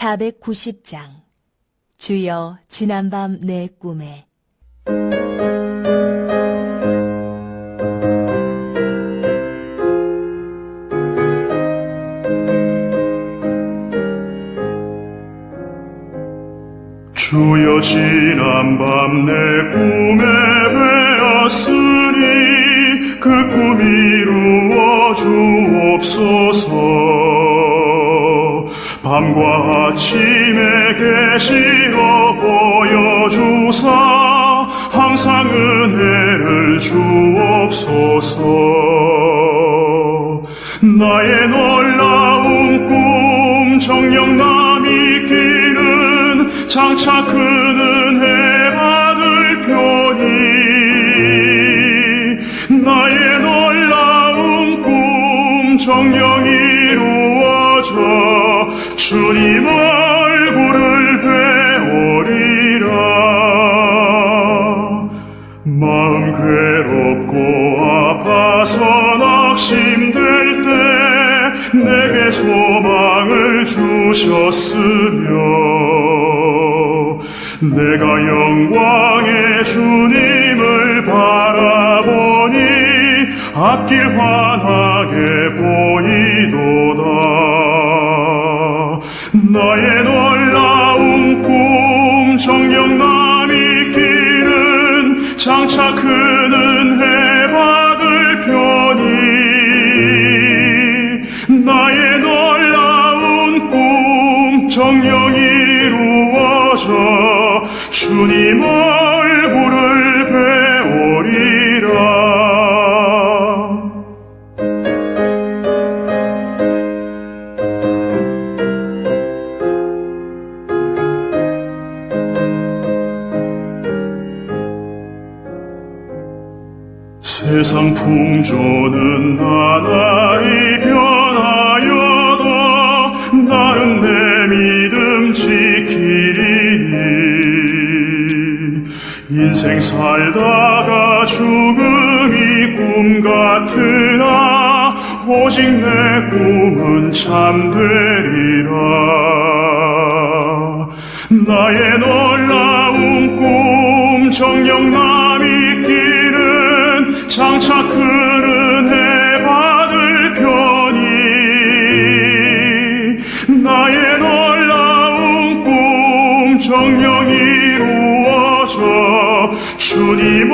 490장. 주여 지난밤 내 꿈에. 주여 지난밤 내 꿈에 배었으니 그 꿈 이루어 주옵소서 밤과 아침에 계시어 보여주사 항상 은혜를 주옵소서. 나의 놀라운 꿈 정령 남이 끼는 장차 큰 은혜 받을 편이. 나의 놀라운 꿈 정령 이루어져 주님 얼굴을 배우리라. 마음 괴롭고 아파서 낙심될 때 내게 소망을 주셨으며 내가 영광의 주님을 바라보니 앞길 환하게 보이도다 나의 놀라운 꿈 정령 남이 끼는 장차 큰 은혜 받을 편이. 나의 놀라운 꿈 정령 이루어져 주님 세상 풍조는 나날이 변하여도 나는 내 믿음 지키리니. 인생 살다가 죽음이 꿈 같으나 오직 내 꿈은 참되리라. 나의 놀라운 꿈 남이 끼는 장차 큰 은혜 받을 편이. 나의 놀라운 꿈 정령 이루어져 주님